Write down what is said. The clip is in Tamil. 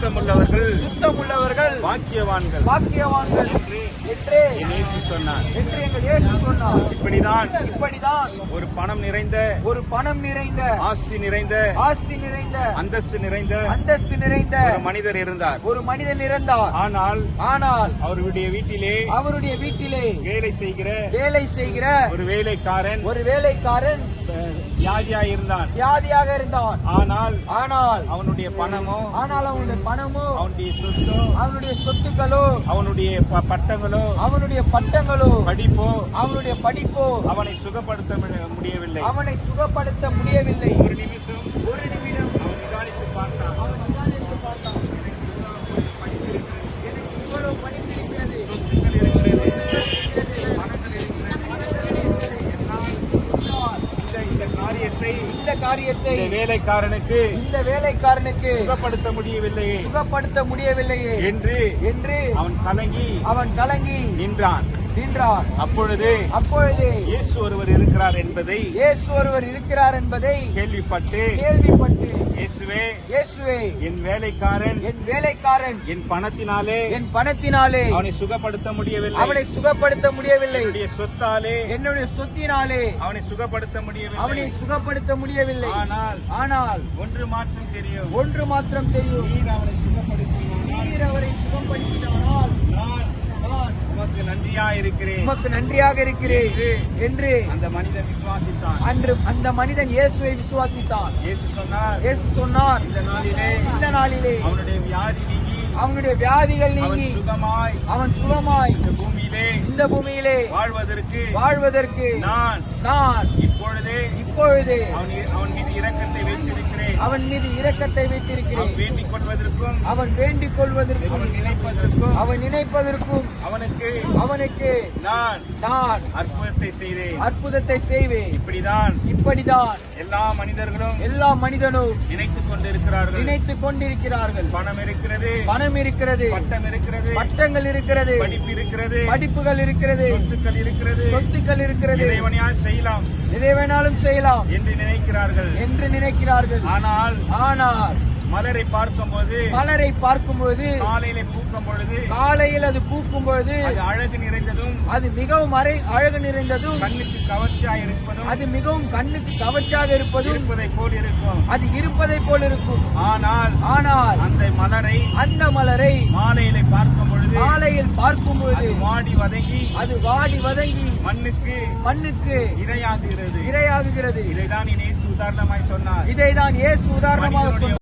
சுத்தமுள்ளவர்கள் சுத்தமுள்ளவர்கள் வாக்கியவான்கள் பாக்கியவான்கள் என்று என்றே என் இயேசு சொன்னார். என்று எங்கள் இயேசு சொன்னார். இப்படிதான் இப்படிதான் ஒரு பணம் நிறைந்த ஒரு பணம் நிறைந்த ஆஸ்தி நிறைந்த ஆஸ்தி நிறைந்த அந்தஸ்து நிறைந்த அந்தஸ்து நிறைந்த ஒரு மனிதர் இருந்தார். ஒரு மனிதன் இருந்தார் ஆனால் ஆனால் அவருடைய வீட்டிலே அவருடைய வீட்டிலே வேலை செய்கிற வேலை செய்கிற ஒரு வேலைக்காரன் ஒரு வேலைக்காரன் வியாதியா இருந்தான் வியாதியாக இருந்தான். ஆனால் ஆனால் அவனுடைய பணமோ ஆனால் அவனுடைய பணமோ அவனுடைய சொத்தோ அவனுடைய சொத்துக்களோ அவனுடைய பட்டங்களோ அவனுடைய பட்டங்களோ படிப்போ அவனுடைய படிப்போ அவனை சுகப்படுத்த முடி- முடியவில்லை. அவனை சுகப்படுத்த முடியவில்லை. ஒரு நிமிஷம். ஒரு நிமிடம் அவன் நிதானித்து பார்த்தான் அவன் நிதானித்து பார்த்தான் எனக்கு இவ்வளவு படிப்பு இருக்கிறது சொத்துக்கள் இருக்கிறது பணங்கள் இருக்கிறது ஆனால் இந்த இந்த காரியத்தை இந்த வேலைக்காரனுக்கு இந்த வேலைக்காரனுக்கு சுகப்படுத்த முடியவில்லையே. சுகப்படுத்த முடியவில்லையே. என்று என்று அவன் கலங்கி அவன் கலங்கி நின்றான். நின்றான். அப்பொழுது அப்பொழுது இயேசு ஒருவர் இருக்கிறார் என்பதை இயேசு ஒருவர் இருக்கிறார் என்பதை கேள்விப்பட்டு கேள்விப்பட்டு இயேசுவே என் வேலைக்காரன். என் வேலைக்காரன். என் பணத்தினாலே. என் பணத்தினாலே. அவனை சுகப்படுத்த முடியவில்லை. அவனை சுகப்படுத்த முடியவில்லை. என்னுடைய சொத்தாலே. என்னுடைய சொத்தினாலே. அவனை சுகப்படுத்த முடியவில்லை. அவனை சுகப்படுத்த முடியவில்லை. ஆனால் ஆனால் ஒன்று மாற்றம் தெரியும். ஒன்று மாத்திரம் தெரியும். நீர் அவனை சுகப்படுத்தினானால். நீர் அவரை சுகப்படுத்தினானால். நான் நான் உமக்கு நன்றியா இருக்கிறேன் உமக்கு நன்றியாக இருக்கிறேன் என்று அந்த மனிதன் விசுவாசித்தான். அன்று அந்த மனிதன் இயேசுவை விசுவாசித்தான். இயேசு சொன்னார் இயேசு சொன்னார் இந்த நாளிலே இந்த நாளிலே அவனுடைய வியாதி நீங்கி அவனுடைய வியாதிகள் நீங்கி சுகமாய் அவன் சுகமாய் இந்த பூமியிலே இந்த பூமியிலே வாழ்வதற்கு வாழ்வதற்கு நான் நான் இப்பொழுதே இப்பொழுது அவன் அவன் மீது இரக்கத்தை வைத்திருக்கிறேன். அவன் மீது இரக்கத்தை வைத்திருக்கிறேன். வேண்டிக் கொள்வதற்கும் அவன் வேண்டிக் கொள்வதற்கும் அவன் நினைப்பதற்கும் அவன் நினைப்பதற்கும் அவனுக்கு அவனுக்கு நான் நான் அற்புதத்தை செய்தேன் அற்புதத்தை செய்வேன். இப்படிதான் இப்படிதான் எல்லா மனிதர்களும் எல்லா மனிதனும் நினைத்துக் கொண்டிருக்கிறார்கள். நினைத்துக் கொண்டிருக்கிறார்கள். பணம் இருக்கிறது. பணம் இருக்கிறது. பட்டம் இருக்கிறது. பட்டங்கள் இருக்கிறது. படிப்பு இருக்கிறது. படிப்புகள் இருக்கிறது. சொத்துக்கள் இருக்கிறது. சொத்துக்கள் இருக்கிறது. இறைவனையா செய்யலாம். எதை வேணாலும் செய்யலாம். என்று நினைக்கிறார்கள். என்று நினைக்கிறார்கள். ஆனால் ஆனால் மலரை பார்க்கும்போது மலரை பார்க்கும்போது காலையில பூக்கும் பொழுது காலையில் அது பூக்கும் பொழுது அது அழகு நிறைந்ததும் அது மிகவும் அரை அழகு நிறைந்ததும் கண்ணுக்கு கவர்ச்சியாய் இருப்பதும் அது மிகவும் கண்ணுக்கு கவர்ச்சியாக இருப்பதும் இருப்பதை போல் இருக்கும். அது இருப்பதை போல் இருக்கும். ஆனால் ஆனால் அந்த மலரை அந்த மலரை மாலையில பார்க்கும் பொழுது மாலையில் பார்க்கும் அது வாடி வதங்கி அது வாடி வதங்கி மண்ணுக்கு மண்ணுக்கு இரையாகுகிறது. இரையாகுகிறது. இதைதான் இனேசு உதாரணமாய் சொன்னார். இதைதான் இயேசு உதாரணமாக சொன்னார்